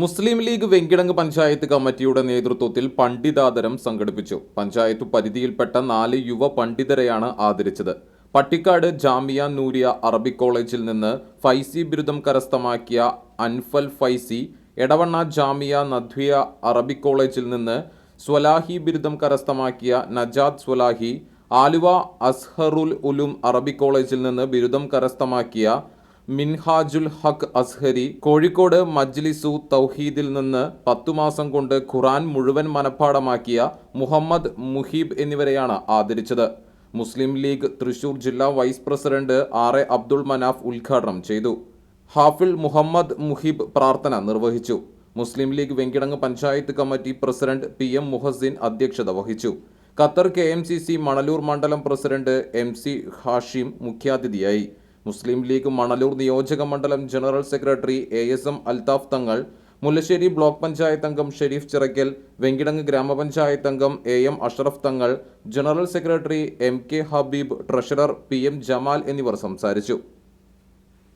മുസ്ലിം league Venkitangu panchayat കമ്മിറ്റിയുടെ നേതൃത്വത്തിൽ പണ്ഡിതാദരം സംഘടിപ്പിച്ചു. പഞ്ചായത്ത് പരിധിയിൽപ്പെട്ട നാല് യുവ പണ്ഡിതരെയാണ് ആദരിച്ചത്. പട്ടിക്കാട് ജാമിയ നൂരിയ അറബിക് കോളേജിൽ നിന്ന് ഫൈസി ബിരുദം കരസ്ഥമാക്കിയ അൻഫൽ ഫൈസി എടവണ്ണ ജാമിയ നദ്വിയ അറബിക് കോളേജിൽ നിന്ന് സ്വലാഹി ബിരുദം കരസ്ഥമാക്കിയ നജാദ് സ്വലാഹി ആലുവ അസ്ഹറുൽ ഉലും അറബിക് കോളേജിൽ നിന്ന് ബിരുദം കരസ്ഥമാക്കിയ മിൻഹാജുൽ ഹക്ക് അസ്ഹരി കോഴിക്കോട് മജ്ലിസു തൗഹീദിൽ നിന്ന് പത്തു മാസം കൊണ്ട് ഖുറാൻ മുഴുവൻ മനഃപ്പാടമാക്കിയ മുഹമ്മദ് മുഹീബ് എന്നിവരെയാണ് ആദരിച്ചത്. മുസ്ലിം ലീഗ് തൃശൂർ ജില്ലാ vice president R A Abdul Manaf ഉദ്ഘാടനം ചെയ്തു. ഹാഫിൾ മുഹമ്മദ് മുഹീബ് പ്രാർത്ഥന നിർവഹിച്ചു. Muslim League Venkitangu panchayat committee president P M Muhasin അധ്യക്ഷത വഹിച്ചു. Qatar K M C C Manalur മണ്ഡലം പ്രസിഡന്റ് എം സി ഹാഷിം മുഖ്യാതിഥിയായി. മുസ്ലിം ലീഗ് മണലൂർ നിയോജക മണ്ഡലം general secretary A S M Althaf Thangal Mullassery block panchayat അംഗം ഷെരീഫ് ചിറക്കൽ വെങ്കിടങ്ങ് ഗ്രാമപഞ്ചായത്ത് അംഗം A M Ashraf Thangal general secretary M K Habeeb treasurer P M Jamal എന്നിവർ സംസാരിച്ചു.